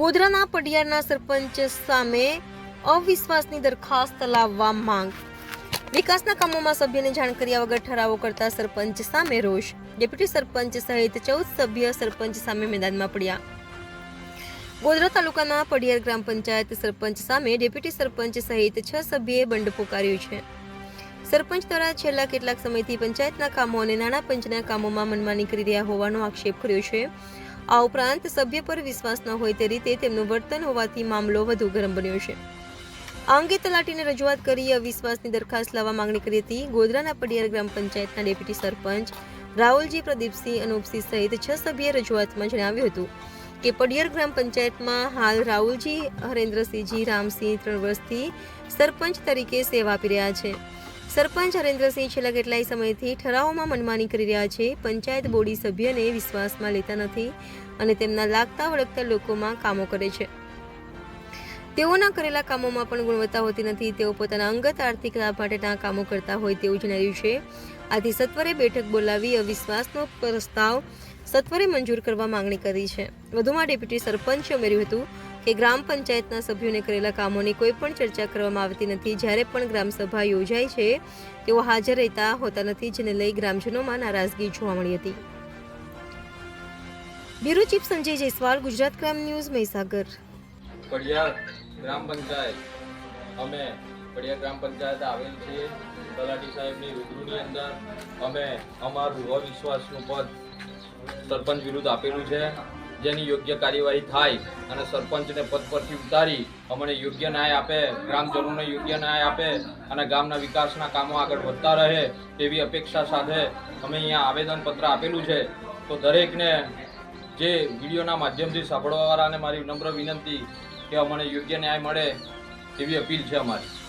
ગોધરાના પડિયારના સરપંચ સામે અવિશ્વાસની દરખાસ્ત લાવવા માંગ. વિકાસના કામોમાં સભ્યને જાણ કર્યા વગર ઠરાવો કરતા સરપંચ સામે રોષ. ડેપ્યુટી સરપંચ સહિત ચૌદ સભ્ય સરપંચ સામે મેદાનમાં પડ્યા. ગોધરા તાલુકાના પડિયાર ગ્રામ પંચાયત સરપંચ સામે ડેપ્યુટી સરપંચ સહિત છ સભ્યએ બંડ પુકાર્યું છે. સરપંચ દ્વારા છેલ્લા કેટલાક સમયથી પંચાયતના કામો અને નાણાં પંચના કામોમાં મનમાની કરી રહ્યા હોવાનો આક્ષેપ કર્યો છે. આ ઉપરાંત સભ્ય પર વિશ્વાસ ન હોય તે રીતે તેમનું વર્તન હોવાથી મામલો વધુ ગરમ બન્યો છે. આ અંગે તલાટીને રજૂઆત કરી અવિશ્વાસની દરખાસ્ત લાવવા માંગણી કરી હતી. ગોધરાના પડિયાર ગ્રામ પંચાયતના ડેપ્યુટી સરપંચ રાહુલજી પ્રદીપસિંહ અનુપસિંહ સહિત છ સભ્યે રજૂઆતમાં જણાવ્યું હતું કે પડિયાર ગ્રામ પંચાયતમાં હાલ રાહુલજી, હરેન્દ્રસિંહજી, રામસિંહ ત્રણ વર્ષથી સરપંચ તરીકે સેવા આપી રહ્યા છે. સરપંચ હરેન્દ્રસિંહ છેલ્લા કેટલાય સમયથી ઠરાવોમાં મનમાની કરી રહ્યા છે. પંચાયત બોડી સભ્યને વિશ્વાસમાં લેતા નથી અને તેમના લાગતા વળગતા લોકોમાં કામો કરે છે. તેઓના કરેલા કામોમાં પણ ગુણવત્તા હોતી નથી. તેઓ પોતાના અંગત આર્થિક લાભ માટેના કામો કરતા હોય તેવું જણાવ્યું છે. આથી સત્વરે બેઠક બોલાવી અવિશ્વાસનો પ્રસ્તાવ સત્વરે મંજૂર કરવા માંગણી કરી છે. વધુમાં ડેપ્યુટી સરપંચે ઉમેર્યું હતું કે ગ્રામ પંચાયતના સભ્યોને કરેલા કામોની કોઈ પણ ચર્ચા કરવામાં આવતી નથી. જ્યારે પણ ગ્રામસભા યોજાય છે, તેઓ હાજર રહેતા હોતા નથી, જેને લઈ ગ્રામજનોમાં નારાજગી જોવા મળી હતી. Bureau chief Sanjay Jaiswal, Gujarat crime news, Mahisagar. Padiya Gram Panchayat. અમે પડિયા ગ્રામ પંચાયત આવેલ છીએ. તલાટી સાહેબની રૂબરૂની અંદર અમે અમારું અવિશ્વાસનું પદ સરપંચ વિરુદ્ધ આપેલું છે. જેની યોગ્ય કાર્યવાહી થાય અને સરપંચને પદ પરથી ઉતારી અમને યોગ્ય ન્યાય આપે, ગ્રામજનોને યોગ્ય ન્યાય આપે અને ગામના વિકાસના કામો આગળ વધતા રહે તેવી અપેક્ષા સાથે અમે અહીંયા આવેદનપત્ર આપેલું છે. તો દરેકને જે વિડીયોના માધ્યમથી સાંભળવાવાળાને મારી નમ્ર વિનંતી કે અમને યોગ્ય ન્યાય મળે એવી અપીલ છે અમારી.